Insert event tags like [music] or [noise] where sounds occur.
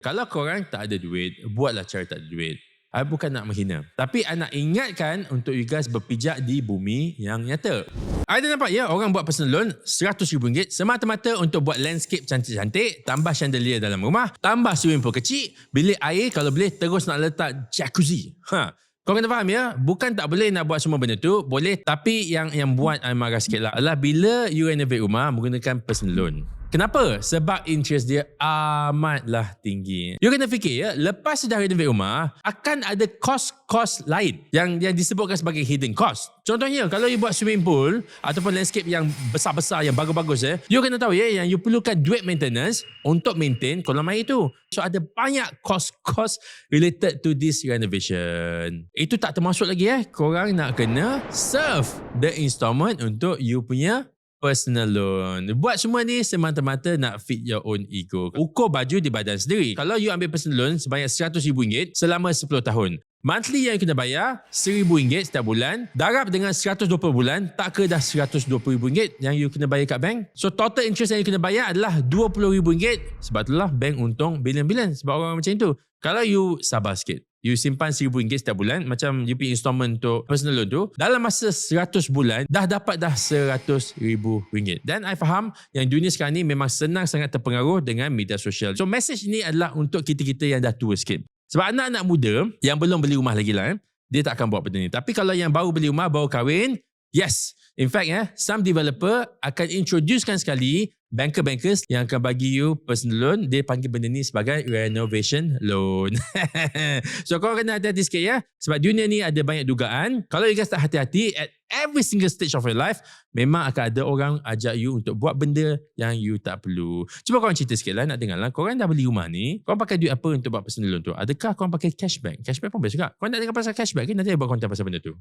Kalau korang tak ada duit, buatlah cara tak ada duit. I bukan nak menghina. Tapi I nak ingatkan untuk you guys berpijak di bumi yang nyata. I dah nampak ya orang buat personal loan RM100,000 semata-mata untuk buat landscape cantik-cantik, tambah chandelier dalam rumah, tambah swimming pool kecil, bilik air kalau boleh terus nak letak jacuzzi. Ha. Kau kena faham ya, bukan tak boleh nak buat semua benda tu, boleh tapi yang yang buat I marah sikit lah adalah bila you renovate rumah menggunakan personal loan. Kenapa? Sebab interest dia amatlah tinggi. You kena fikir ya, lepas dah renovate rumah, akan ada cost-cost lain yang yang disebutkan sebagai hidden cost. Contohnya, kalau you buat swimming pool ataupun landscape yang besar-besar, yang bagus-bagus ya, you kena tahu ya, yang you perlukan duit maintenance untuk maintain kolam air tu. So ada banyak cost-cost related to this renovation. Itu tak termasuk lagi eh, korang nak kena serve the installment untuk you punya personal loan. Buat semua ni semata-mata nak fit your own ego. Ukur baju di badan sendiri. Kalau you ambil personal loan sebanyak RM100,000 selama 10 tahun. Monthly yang kena bayar RM1,000 setiap bulan. Darab dengan 120 bulan, tak ke dah RM120,000 yang you kena bayar kat bank. So total interest yang you kena bayar adalah RM20,000. Sebab itulah bank untung bilion-bilion sebab orang macam itu. Kalau you sabar sikit, you simpan RM1,000 setiap bulan, macam you punya installment untuk personal loan tu, dalam masa 100 bulan, dah dapat dah RM100,000. Dan I faham yang dunia sekarang ni memang senang sangat terpengaruh dengan media sosial. So message ni adalah untuk kita-kita yang dah tua sikit. Sebab anak-anak muda yang belum beli rumah lagi lah, eh, dia tak akan buat benda ni. Tapi kalau yang baru beli rumah, baru kahwin, yes. In fact, eh, some developer akan introducekan sekali banker-bankers yang akan bagi you personal loan, dia panggil benda ni sebagai renovation loan. [laughs] so kau kena hati-hati sikit ya. Sebab dunia ni ada banyak dugaan. Kalau you guys tak hati-hati, at every single stage of your life, memang akan ada orang ajak you untuk buat benda yang you tak perlu. Cuba korang cerita sikit lah, nak dengar lah. Korang dah beli rumah ni, korang pakai duit apa untuk buat personal loan tu? Adakah korang pakai cashback? Cashback pun best juga. Korang nak dengar pasal cashback ke? Nanti saya buat konten pasal benda tu.